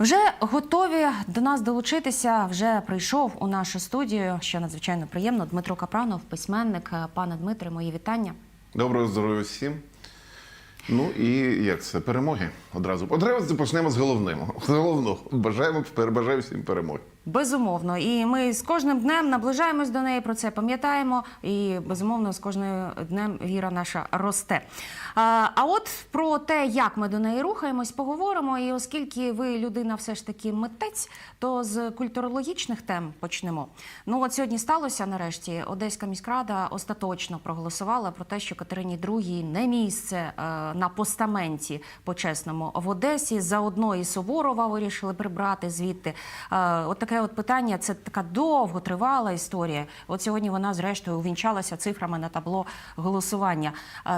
Вже готові до нас долучитися. Вже прийшов у нашу студію, що надзвичайно приємно. Дмитро Капранов, письменник. Пане Дмитре, мої вітання. Доброго здоров'я всім. Ну і як це? Перемоги одразу. Одразу почнемо з головного. Головного. Бажаємо, бажаю всім перемоги. Безумовно, і ми з кожним днем наближаємось до неї. Про це пам'ятаємо. І безумовно, з кожним днем віра наша росте. А, от про те, як ми до неї рухаємось, поговоримо. І оскільки ви людина, все ж таки митець, то з культурологічних тем почнемо. Ну от сьогодні сталося нарешті. Одеська міськрада остаточно проголосувала про те, що Катерині II не місце е, на постаменті почесному в Одесі. Заодно і Суворова вирішили прибрати звідти. Е, От таке от питання. Це така довготривала історія. От сьогодні вона зрештою увінчалася цифрами на табло голосування.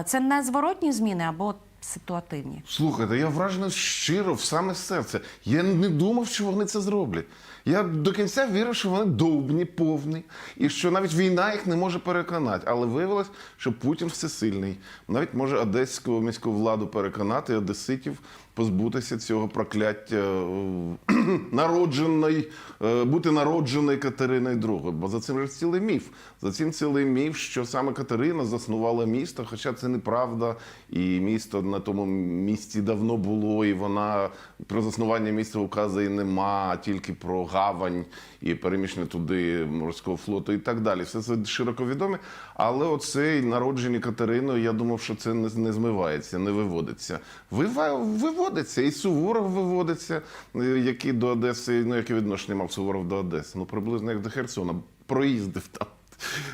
Це не зворотні зміни або ситуативні. Слухайте, я вражений щиро в саме серце. Я не думав, що вони це зроблять. Я до кінця вірив, що вони довбні, повні, і що навіть війна їх не може переконати. Але виявилось, що Путін всесильний. Навіть може одеську міську владу переконати, одеситів позбутися цього прокляття е, народженої, е, бути народженою Катериною II. Бо за цим же цілий міф. За цим цілий міф, що саме Катерина заснувала місто, хоча це неправда, і місто на тому місці давно було, і вона про заснування міста указу нема, а тільки про гавань і переміщення туди морського флоту і так далі. Все це широко відоме. Але оцей народження Катериною, я думав, що це не, не змивається, не виводиться. Вива, виводиться, і Суворов виводиться, е, який до Одеси, ну яке відношення мав Суворов до Одеси. Ну приблизно як до Херсона, проїздив там.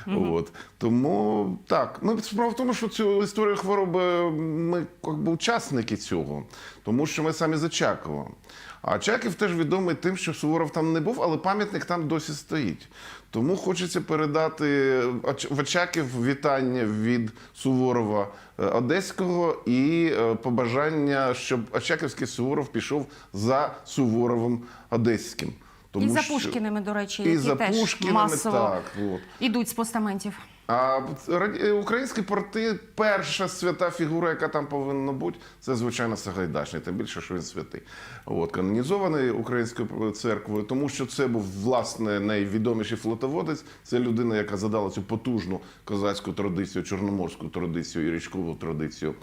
От тому так. Ну справа в тому, що цю історію хвороби ми якби учасники цього, тому що ми самі з Очакова. А Очаків теж відомий тим, що Суворов там не був, але пам'ятник там досі стоїть. Тому хочеться передати Оч- в Очаків вітання від Суворова е, Одеського і е, побажання, щоб Очаківський Суворов пішов за Суворовим Одеським. і за що- Пушкіними, до речі, і які за теж Пушкіними, масово так. От. ідуть з постаментів. А раді- українські порти, перша свята фігура, яка там повинна бути, це звичайно Сагайдачний, тим більше, що він святий. От канонізований українською церквою, тому що це був власне найвідоміший флотоводець. Це людина, яка задала цю потужну козацьку традицію, чорноморську традицію і річкову традицію.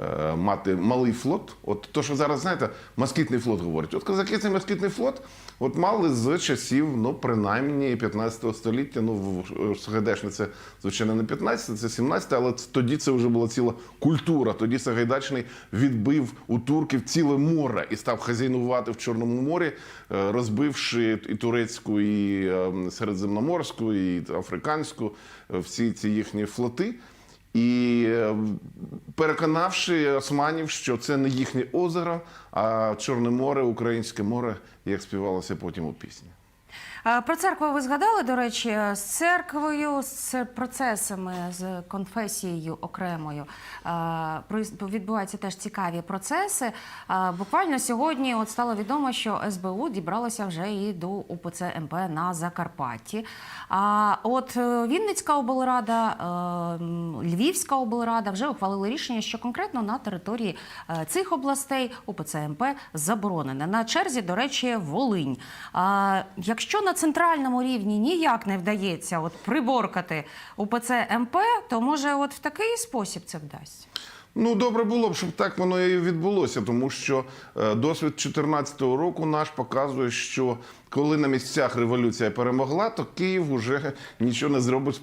Е, Мати малий флот, от то, що зараз знаєте, москітний флот говорять. От козаки цей москітний флот от мали з часів, ну принаймні 15 століття. Ну в- Сагайдачне це звичайно не 15, це 17, але тоді це вже була ціла культура. Тоді Сагайдачний відбив у турків ціле море і став хазяйнувати в Чорному морі, е, розбивши і турецьку, і е, середземноморську, і африканську, е, всі ці їхні флоти. І е, переконавши османів, що це не їхнє озеро, а Чорне море, Українське море, як співалося потім у пісні. Е, Про церкву ви згадали, до речі, з церквою, з процесами, з конфесією окремою е, відбуваються теж цікаві процеси. Е, Буквально сьогодні от стало відомо, що СБУ дібралося вже і до УПЦ МП на Закарпатті. А от е, Вінницька облрада, е, Львівська облрада вже ухвалили рішення, що конкретно на території е, цих областей УПЦ МП заборонене. На черзі, до речі, Волинь. Якщо на центральному рівні ніяк не вдається от приборкати УПЦ МП, то може от в такий спосіб це вдасться. Ну, добре було б, щоб так воно і відбулося, тому що е, досвід 2014 року наш показує, що коли на місцях революція перемогла, то Київ уже нічого не зробить,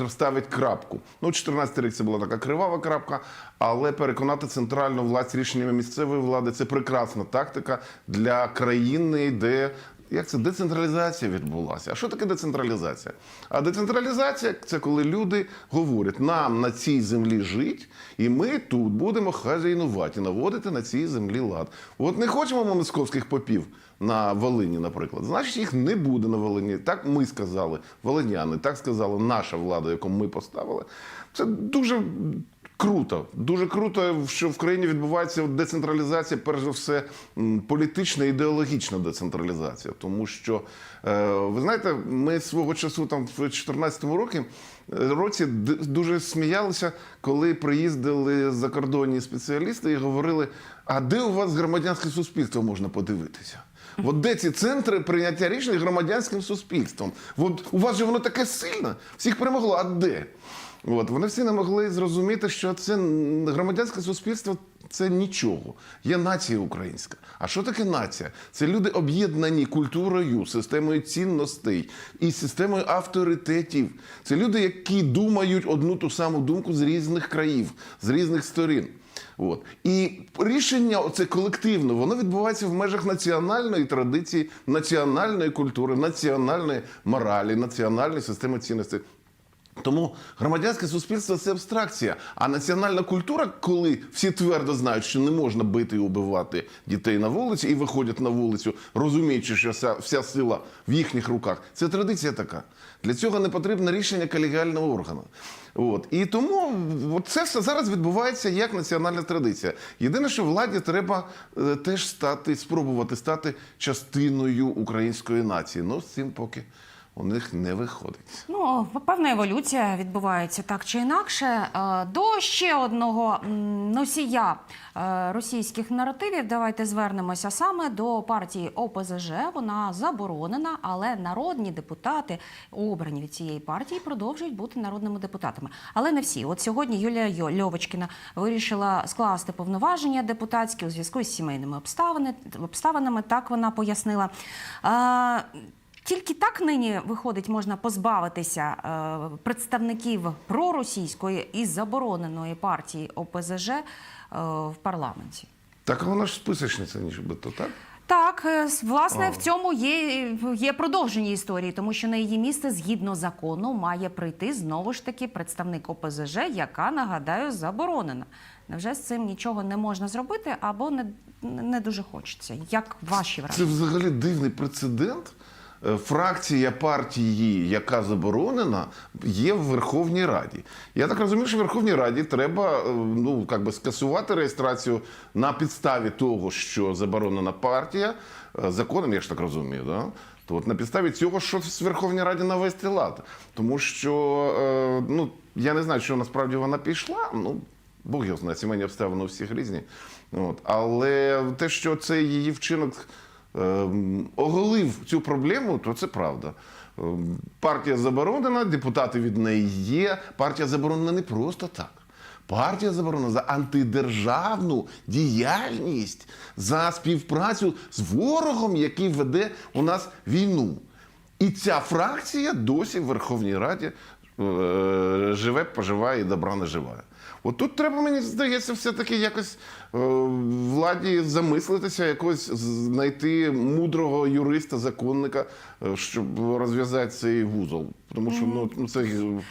е, ставить крапку. Ну, 14 рік це була така кривава крапка, але переконати центральну власть рішеннями місцевої влади це прекрасна тактика для країни, де як це децентралізація відбулася? А що таке децентралізація? А децентралізація це коли люди говорять, нам на цій землі жить, і ми тут будемо хазяйнувати, наводити на цій землі лад. От не хочемо ми московських попів на Волині, наприклад. Значить, їх не буде на Волині. Так ми сказали, волиняни, так сказала наша влада, яку ми поставили. Це дуже Круто, дуже круто, що в країні відбувається децентралізація, перш за все, політична ідеологічна децентралізація. Тому що, е, ви знаєте, ми свого часу там в 2014 році, році дуже сміялися, коли приїздили закордонні спеціалісти і говорили: а де у вас громадянське суспільство можна подивитися? От де ці центри прийняття рішень громадянським суспільством? От у вас же воно таке сильне, всіх перемогло, а де? От вони всі не могли зрозуміти, що це громадянське суспільство це нічого. Є нація українська. А що таке нація? Це люди об'єднані культурою, системою цінностей і системою авторитетів. Це люди, які думають одну ту саму думку з різних країв, з різних сторін. От. І рішення оце колективно, воно відбувається в межах національної традиції, національної культури, національної моралі, національної системи цінностей. Тому громадянське суспільство це абстракція. А національна культура, коли всі твердо знають, що не можна бити і убивати дітей на вулиці, і виходять на вулицю, розуміючи, що вся, вся сила в їхніх руках, це традиція така. Для цього не потрібне рішення колегіального органу. От. І тому це все зараз відбувається як національна традиція. Єдине, що владі треба е, теж стати, спробувати стати частиною української нації. Ну, з цим поки у них не виходить. Ну, певна еволюція відбувається так чи інакше. Е, До ще одного носія е, російських наративів давайте звернемося саме до партії ОПЗЖ. Вона заборонена, але народні депутати, обрані від цієї партії, продовжують бути народними депутатами. Але не всі. От сьогодні Юлія Льовочкіна вирішила скласти повноваження депутатські у зв'язку з сімейними обставинами. Так вона пояснила. Тільки так нині виходить, можна позбавитися е, представників проросійської і забороненої партії ОПЗЖ е, в парламенті. Так вона ж списочниця, нібито, так? Так, е, власне, в цьому є, є продовження історії, тому що на її місце згідно закону має прийти знову ж таки представник ОПЗЖ, яка нагадаю заборонена. Невже з цим нічого не можна зробити або не, не дуже хочеться? Як ваші враження? Це взагалі дивний прецедент. Е, Фракція партії, яка заборонена, є в Верховній Раді. Я так розумію, що в Верховній Раді треба е, ну, як би скасувати реєстрацію на підставі того, що заборонена партія е, законом, я ж так розумію, да? то от на підставі цього, що в Верховній Раді навести лад. Тому що ну, я не знаю, що насправді вона пішла. Ну, Бог його знає, сімейні обставини у всіх різні. От. Але те, що це її вчинок оголив цю проблему, то це правда. Ем, Партія заборонена, депутати від неї є. Партія заборонена не просто так. Партія заборонена за антидержавну діяльність, за співпрацю з ворогом, який веде у нас війну. І ця фракція досі в Верховній Раді е, живе, поживає і добра наживає. От тут треба, мені здається, все-таки якось е, владі замислитися, якось знайти мудрого юриста, законника, е, щоб розв'язати цей вузол. Тому що ну, це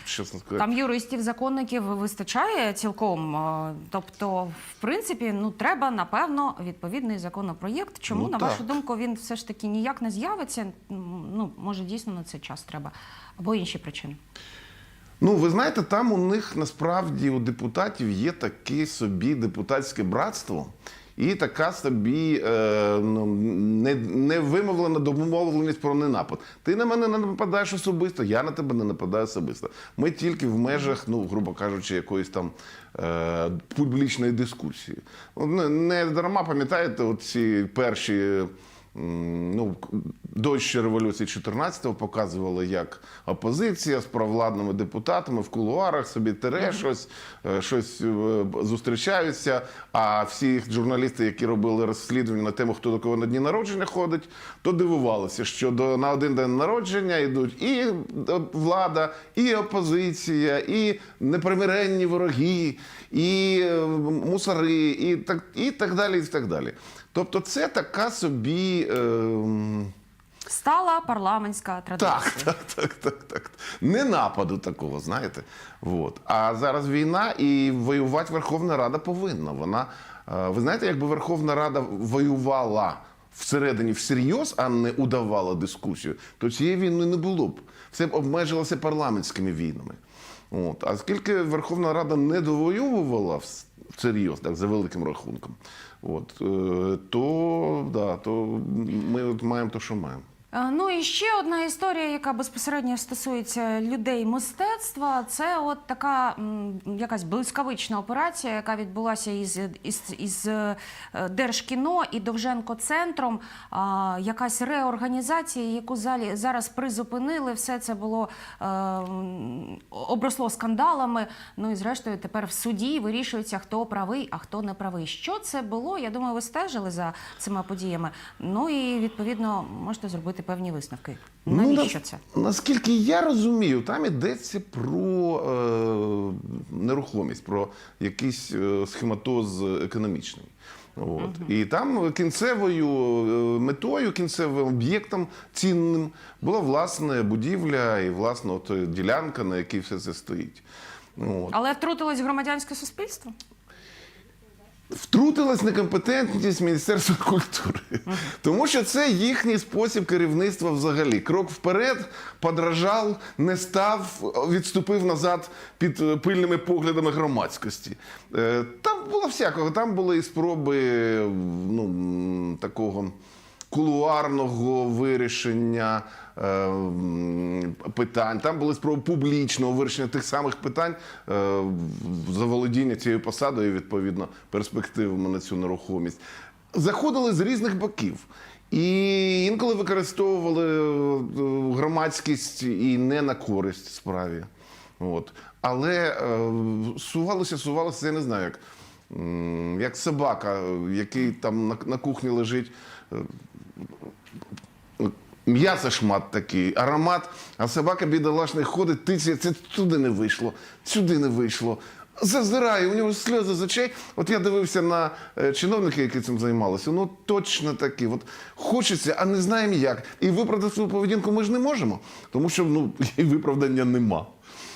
чесно сказати. Там юристів, законників вистачає цілком. е, Тобто, в принципі, ну треба напевно відповідний законопроєкт. Чому Ну, на так. вашу думку він все ж таки ніяк не з'явиться? Ну може дійсно на це час треба або інші причини. Ну, ви знаєте, там у них насправді у депутатів є таке собі депутатське братство. І така собі е, ну, не, невимовлена домовленість про ненапад. Ти на мене не нападаєш особисто, я на тебе не нападаю особисто. Ми тільки в межах, ну, грубо кажучи, якоїсь там е, публічної дискусії. Не, не дарма пам'ятаєте, ці перші. Ну, до ще революції 14-го показували, як опозиція з провладними депутатами в кулуарах собі тере щось, е, щось е, зустрічаються. А всі журналісти, які робили розслідування на тему, хто до кого на дні народження ходить, то дивувалися, що до на один день народження йдуть і е, влада, і опозиція, і непримиренні вороги, і мусори, і так, і так далі. І так далі. Тобто, це така собі. Е, Стала парламентська традиція. так, так, так, так, так. Не нападу такого, знаєте. Вот. А зараз війна і воювати Верховна Рада повинна. Вона, е, ви знаєте, якби Верховна Рада воювала всередині всерйоз, а не удавала дискусію, то цієї війни не було б. Все б обмежилося парламентськими війнами. От. А оскільки Верховна Рада не довоювала всерйоз, так, за великим рахунком, от, е, то, да, то ми от маємо те, що маємо. Е, Ну і ще одна історія, яка безпосередньо стосується людей мистецтва. Це от така якась блискавична операція, яка відбулася із, із, із е, Держкіно і Довженко центром. А, якась реорганізація, яку залі зараз призупинили. Все це було е, обросло скандалами. Ну і зрештою, тепер в суді вирішується, хто правий, а хто не правий. Що це було? Я думаю, ви стежили за цими подіями. Ну і відповідно можете зробити певні висновки. Навіщо на- це? Наскільки я розумію, там йдеться про е, нерухомість, про якийсь е, схематоз економічний. От. І там кінцевою е, метою, кінцевим об'єктом цінним була власне будівля і власне от ділянка, на якій все це стоїть. От. Але втрутилось громадянське суспільство. Втрутилась некомпетентність Міністерства культури, тому що це їхній спосіб керівництва взагалі. Крок вперед, подражав, не став, відступив назад під е, пильними поглядами громадськості. Е, Там було всякого. Там були і спроби ну, такого кулуарного вирішення питань. Там були спроби публічного вирішення тих самих питань е, заволодіння цією посадою, відповідно, перспективами на цю нерухомість. Заходили з різних боків. І інколи використовували е, громадськість і не на користь справі. От. Але е, сувалося, сувалося, я не знаю, як, як собака, е, який там на, на кухні лежить. М'ясо шмат такий, аромат, а собака бідолашний ходить, тицяє, це туди не вийшло, сюди не вийшло. Зазирає, у нього сльози з очей. От я дивився на е, чиновників, які цим займалися. Ну точно такі. От хочеться, а не знаємо як. І виправдати свою поведінку ми ж не можемо, тому що ну, виправдання нема.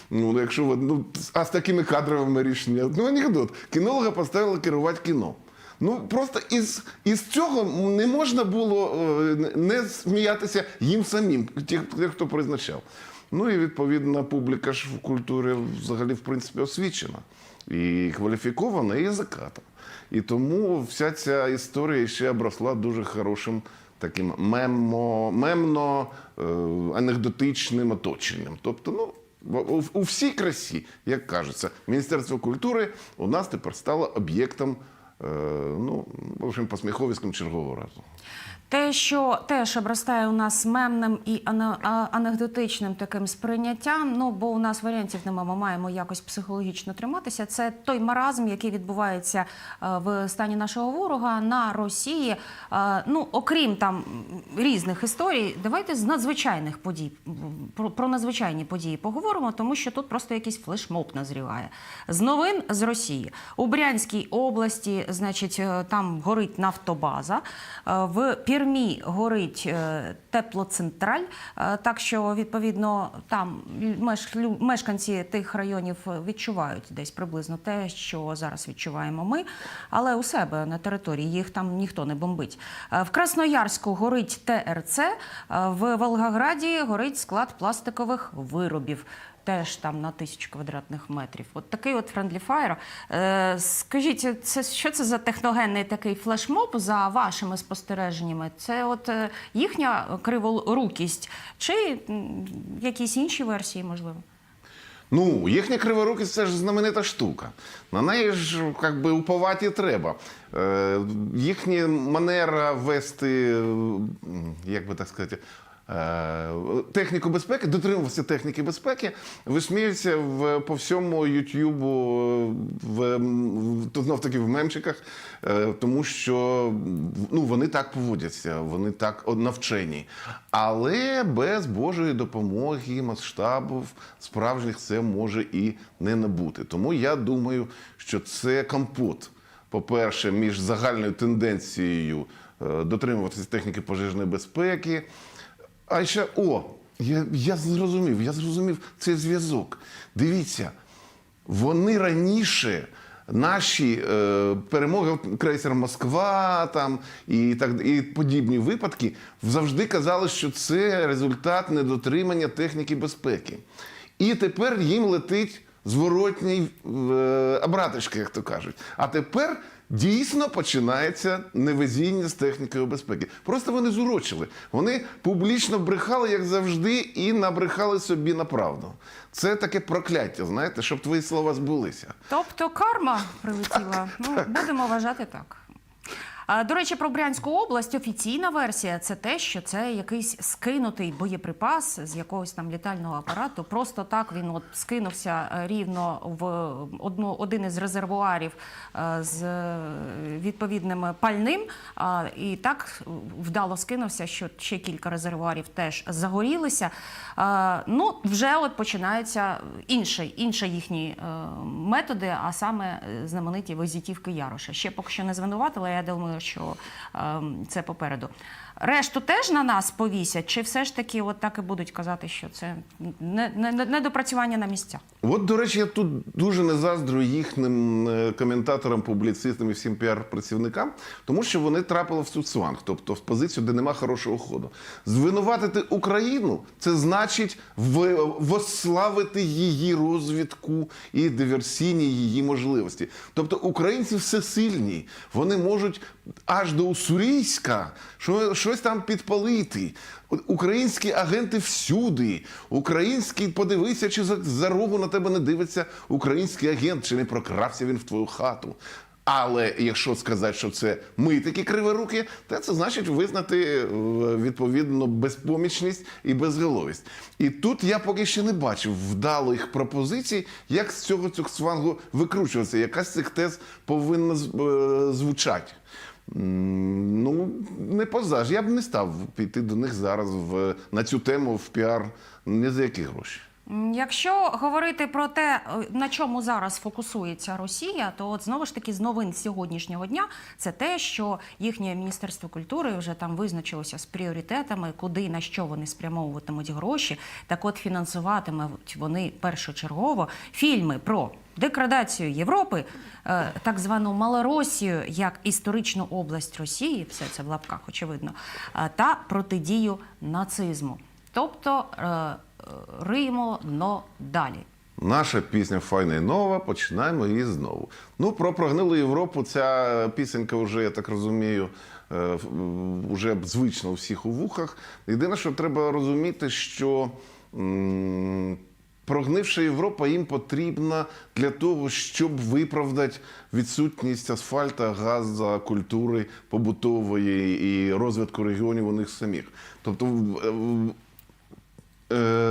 Ну, якщо ви, ну, а з такими кадровими рішеннями, ну анекдот. Кінолога поставили керувати кіно. Ну просто із, із цього не можна було е, не сміятися їм самим, тих, хто призначав. Ну і відповідна публіка ж в культурі взагалі в принципі освічена і кваліфікована, і заката. І тому вся ця історія ще обросла дуже хорошим таким мемо, мемно е, анекдотичним оточенням. Тобто, ну. У, всій красі, як кажеться, Міністерство культури у нас тепер стало об'єктом, ну, в общем, посміховиськом чергового разу. Те, що теж обростає у нас мемним і анекдотичним таким сприйняттям, ну бо у нас варіантів немає, ми маємо якось психологічно триматися. Це той маразм, який відбувається е, в стані нашого ворога на Росії. Е, Ну, окрім там різних історій, давайте з надзвичайних подій про, надзвичайні події поговоримо, тому що тут просто якийсь флешмоб назріває. З новин з Росії у Брянській області, значить, е, там горить нафтобаза. В Пірмі горить е, теплоцентраль. Е, Так що, відповідно, там меш- мешканці тих районів відчувають десь приблизно те, що зараз відчуваємо ми, але у себе на території їх там ніхто не бомбить. Е, В Красноярську горить ТРЦ, е, в Волгограді горить склад пластикових виробів. Теж там на тисячу квадратних метрів. От такий от Friendly Fire. Е, скажіть, це що це за техногенний такий флешмоб за вашими спостереженнями? Це от е, їхня криворукість чи якісь інші версії, можливо? Ну, їхня криворукість це ж знаменита штука. На неї ж як би, уповати треба. Е, їхня манера вести, як би так сказати, техніку безпеки, дотримуватися техніки безпеки, висміюється в, по всьому Ютубу, е, в, в, знов таки в мемчиках, е, тому що ну, вони так поводяться, вони так навчені. Але без Божої допомоги, масштабів справжніх це може і не набути. Тому я думаю, що це компот. По-перше, між загальною тенденцією е, дотримуватися техніки пожежної безпеки. А ще о, я, я зрозумів, я зрозумів цей зв'язок. Дивіться, вони раніше. Наші е, перемоги, крейсер Москва там і так і подібні випадки завжди казали, що це результат недотримання техніки безпеки. І тепер їм летить зворотній е, обраточка, як то кажуть. А тепер Дійсно починається невезіння з технікою безпеки. Просто вони зурочили. Вони публічно брехали, як завжди, і набрехали собі на правду. Це таке прокляття, знаєте, щоб твої слова збулися. Тобто карма прилетіла. Ну, будемо вважати так. До речі, про Брянську область офіційна версія це те, що це якийсь скинутий боєприпас з якогось там літального апарату. Просто так він от скинувся е, рівно в одну, один із резервуарів е, з е, відповідним пальним. І так вдало скинувся, що ще кілька резервуарів теж загорілися. Ну, вже от починаються інші, інші їхні методи, а саме знамениті визитівки Яроша. Ще поки що не звинуватила, я думаю, що е, це попереду. Решту теж на нас повісять, чи все ж таки от так і будуть казати, що це не, не, не- недопрацювання на місцях? От, до речі, я тут дуже не заздрю їхнім е, коментаторам, публіцистам і всім піар-працівникам, тому що вони трапили в цуцванг, тобто в позицію, де нема хорошого ходу. Звинуватити Україну це значить в- восславити її розвідку і диверсійні її можливості. Тобто українці всесильні, вони можуть аж до Уссурійська що- щось там підпалити. Українські агенти всюди. Український, подивися, чи за, за рогу на тебе не дивиться український агент, чи не прокрався він в твою хату. Але якщо сказати, що це ми такі криворуки, то це значить визнати е, відповідно безпомічність і безголовість. І тут я поки ще не бачив вдалих пропозицій, як з цього цуксвангу викручуватися. Якась з цих тез повинна е, звучати. Ну, не позаж. Я б не став піти до них зараз в, на цю тему в піар ні за які гроші. Якщо говорити про те, е, на чому зараз фокусується Росія, то от знову ж таки з новин сьогоднішнього дня це те, що їхнє міністерство культури вже там визначилося з пріоритетами, куди на що вони спрямовуватимуть гроші. Так, от фінансуватимуть вони першочергово фільми про деградацію Європи, е, так звану Малоросію як історичну область Росії, все це в лапках, очевидно, е, та протидію нацизму. Тобто е, е, но далі. Наша пісня файна і нова. Починаємо її знову. Ну, про прогнилу Європу. Ця пісенька вже, я так розумію, е, вже звична у всіх у вухах. Єдине, що треба розуміти, що прогнивша Європа їм потрібна для того, щоб виправдати відсутність асфальта, газа, культури побутової і розвитку регіонів у них самих. Тобто е,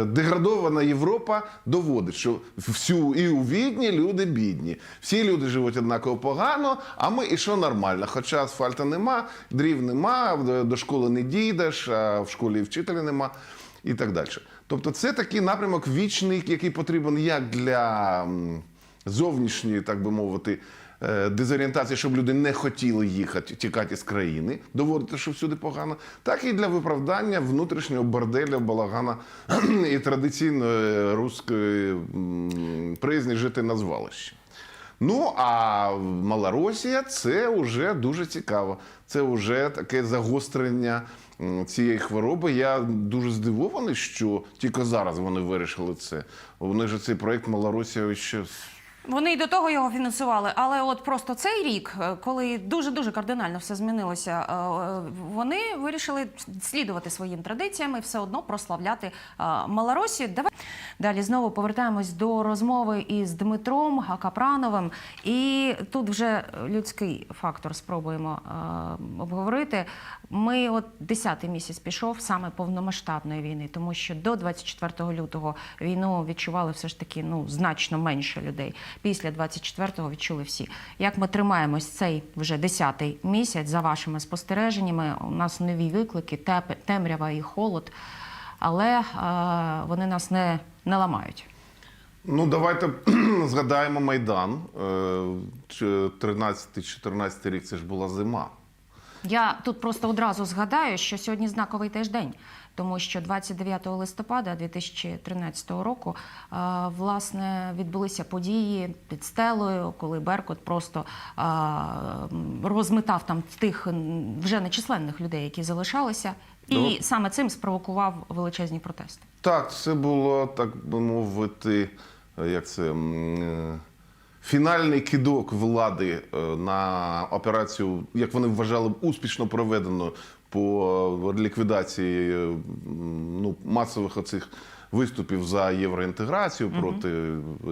деградована Європа доводить, що всю і у Відні люди бідні. Всі люди живуть однаково погано, а ми і що нормально. Хоча асфальта нема, дрів нема, до школи не дійдеш, а в школі і вчителя нема, і так далі. Тобто, це такий напрямок вічний, який потрібен як для зовнішньої, так би мовити. Е, Дезорієнтації, щоб люди не хотіли їхати, тікати з країни, доводити, що всюди погано, так і для виправдання внутрішнього борделя, балагана і традиційної руської м, приязні жити на звалищі. Ну а Малоросія це вже дуже цікаво. Це вже таке загострення цієї хвороби. Я дуже здивований, що тільки зараз вони вирішили це. Вони ж цей проект Малоросія ще Вони і до того його фінансували, але от просто цей рік, е, коли дуже дуже кардинально все змінилося, е, вони вирішили слідувати своїм традиціям і все одно прославляти е, Малоросію. Давай далі знову повертаємось до розмови із Дмитром Капрановим. І тут вже людський фактор спробуємо обговорити. Ми от 10-й місяць пішов саме повномасштабної війни, тому що до 24 лютого війну відчували все ж таки ну значно менше людей. Після 24-го відчули всі. Як ми тримаємось цей вже 10-й місяць за вашими спостереженнями? У нас нові виклики, темрява і холод, але е, вони нас не, не ламають. Ну, давайте згадаємо Майдан. Е, 13-14 рік це ж була зима. Я тут просто одразу згадаю, що сьогодні знаковий теж день, тому що 29 листопада 2013 року е, власне відбулися події під стелею, коли Беркут просто е, розмитав там тих вже нечисленних людей, які залишалися, і Ну. саме цим спровокував величезні протести. Так, це було, так би мовити, як це. е, фінальний кидок влади на операцію, як вони вважали, успішно проведену по е, ліквідації е, ну, масових оцих виступів за євроінтеграцію проти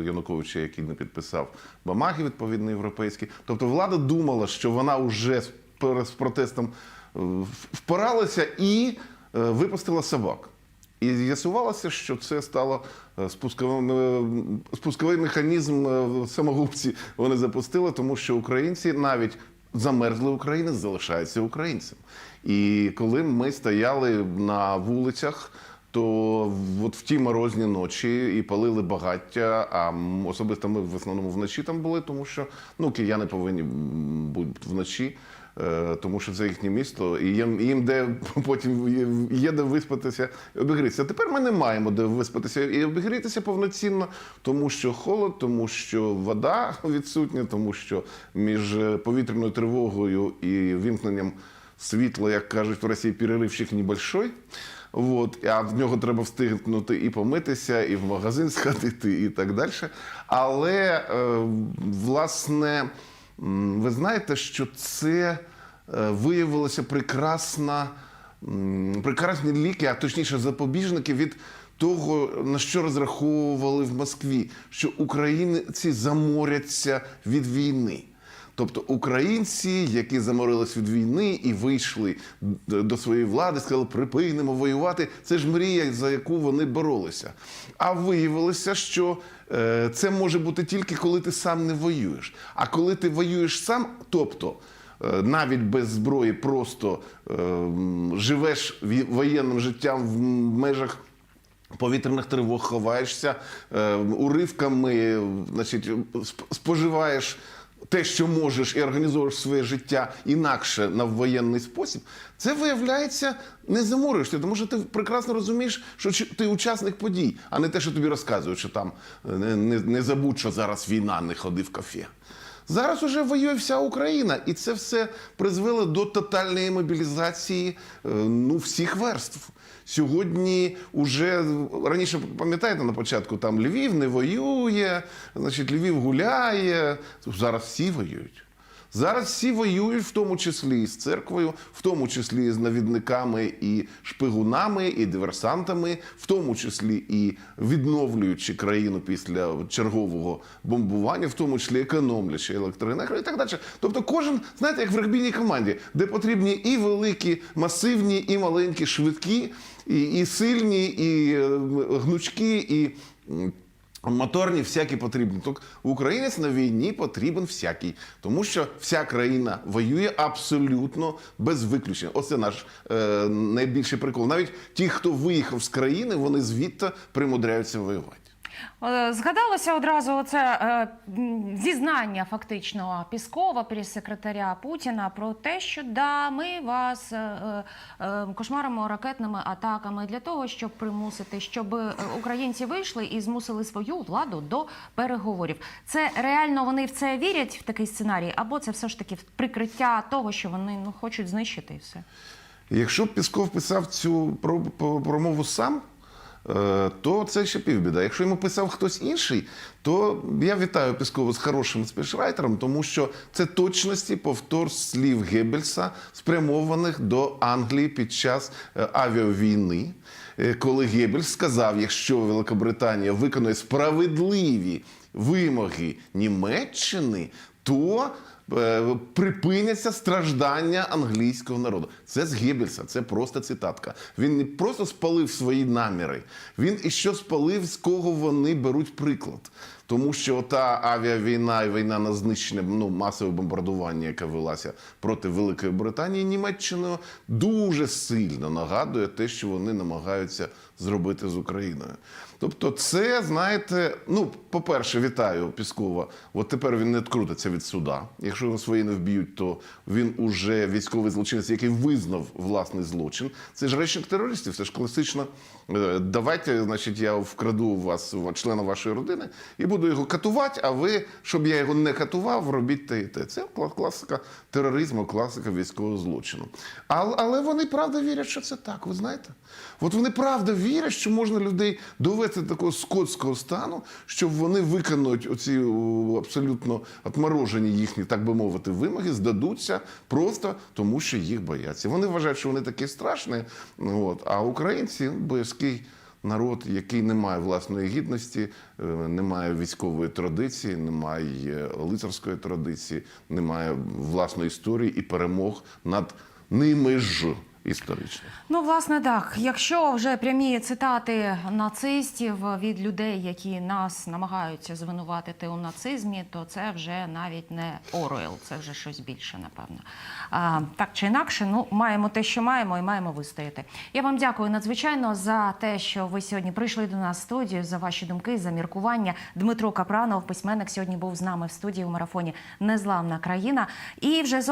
Януковича, який не підписав бумаги відповідно європейські. Тобто влада думала, що вона вже з протестом е, впоралася і випустила собак. І з'ясувалося, що це стало спусковим, спусковий механізм самогубці. Вони запустили, тому що українці навіть замерзли України, залишаються українцем. І коли ми стояли на вулицях, то от в ті морозні ночі і палили багаття. А особисто ми в основному вночі там були, тому що ну кияни повинні бути вночі. Е, Тому що це їхнє місто, і їм, їм де потім є- де виспатися і обігрітися. Тепер ми не маємо де виспатися і обігрітися повноцінно, тому що холод, тому що вода відсутня, тому що між е, повітряною тривогою і вімкненням світла, як кажуть в Росії, переривчик небольшой. От, а в нього треба встигнути і помитися, і в магазин сходити, і так далі. Але е, власне, ви знаєте, що це е, виявилося прекрасна, прекрасні ліки, а точніше запобіжники від того, на що розраховували в Москві, що українці заморяться від війни. Тобто українці, які заморились від війни і вийшли до своєї влади, сказали, припинимо воювати. Це ж мрія, за яку вони боролися. А виявилося, що е, це може бути тільки коли ти сам не воюєш. А коли ти воюєш сам, тобто е, навіть без зброї, просто е, живеш воєнним життям в межах повітряних тривог ховаєшся е, уривками, значить, споживаєш те, що можеш, і організовуєш своє життя інакше на воєнний спосіб, це виявляється не заморюєшся, тому що ти прекрасно розумієш, що ти учасник подій, а не те, що тобі розказують, що там не, не, не забудь, що зараз війна, не ходи в кафе. Зараз уже воює вся Україна, і це все призвело до тотальної мобілізації е, ну, всіх верств. Сьогодні уже раніше пам'ятаєте на початку там Львів не воює, значить Львів гуляє. Зараз всі воюють. Зараз всі воюють, в тому числі і з церквою, в тому числі і з навідниками і шпигунами, і диверсантами, в тому числі і відновлюючи країну після чергового бомбування, в тому числі економлячи електроенергію і так далі. Тобто, кожен, знаєте, як в регбійній команді, де потрібні і великі, масивні, і маленькі, швидкі, і, і сильні, і е, гнучкі, і. Моторні всякі потрібні. Так українець на війні потрібен всякий, тому що вся країна воює абсолютно без виключення. Оце наш е, найбільший прикол. Навіть ті, хто виїхав з країни, вони звідти примудряються воювати. Е, Згадалося одразу оце е, зізнання фактично Піскова, прес-секретаря Путіна, про те, що да, ми вас е, е, е, кошмаримо ракетними атаками для того, щоб примусити, щоб українці вийшли і змусили свою владу до переговорів. Це реально вони в це вірять в такий сценарій, або це все ж таки прикриття того, що вони ну хочуть знищити і все. Якщо б Пісков писав цю про- про- промову сам, то це ще півбіда. Якщо йому писав хтось інший, то я вітаю Піскова з хорошим спешрайтером, тому що це точності повтор слів Геббельса, спрямованих до Англії під час е, авіавійни. Е, Коли Геббельс сказав, якщо Великобританія виконує справедливі вимоги Німеччини, то е, припиняться страждання англійського народу. Це з Геббельса, це просто цитатка. Він не просто спалив свої наміри, він і що спалив, з кого вони беруть приклад. Тому що та авіавійна і війна на знищення ну, масове бомбардування, яка велася проти Великої Британії Німеччиною, дуже сильно нагадує те, що вони намагаються зробити з Україною. Тобто, це, знаєте, ну, по-перше, вітаю Піскова. От тепер він не відкрутиться від суда. Якщо його свої не вб'ють, то він уже військовий злочинець, який визнав власний злочин. Це ж речник терористів, це ж класично. е, Давайте, значить, я вкраду вас члена вашої родини і буду його катувати, а ви, щоб я його не катував, робіть те і те. Це класика тероризму, класика військового злочину. Але вони правда вірять, що це так. Ви знаєте? От вони правда вірять, що можна людей довести до такого скотського стану, щоб вони виконують оці абсолютно отморожені їхні, так би мовити, вимоги, здадуться просто тому, що їх бояться. Вони вважають, що вони такі страшні. От, а українці ну, боязкий народ, який не має власної гідності, е, не має військової традиції, не має лицарської традиції, не має власної історії і перемог над ними ж історично. Ну, власне, так. Якщо вже прямі цитати нацистів від людей, які нас намагаються звинуватити у нацизмі, то це вже навіть не Оруел, це вже щось більше, напевно. А, так чи інакше, ну маємо те, що маємо, і маємо вистояти. Я вам дякую надзвичайно за те, що ви сьогодні прийшли до нас в студію, за ваші думки, за міркування. Дмитро Капранов, письменник, сьогодні був з нами в студії у марафоні Незламна країна. І вже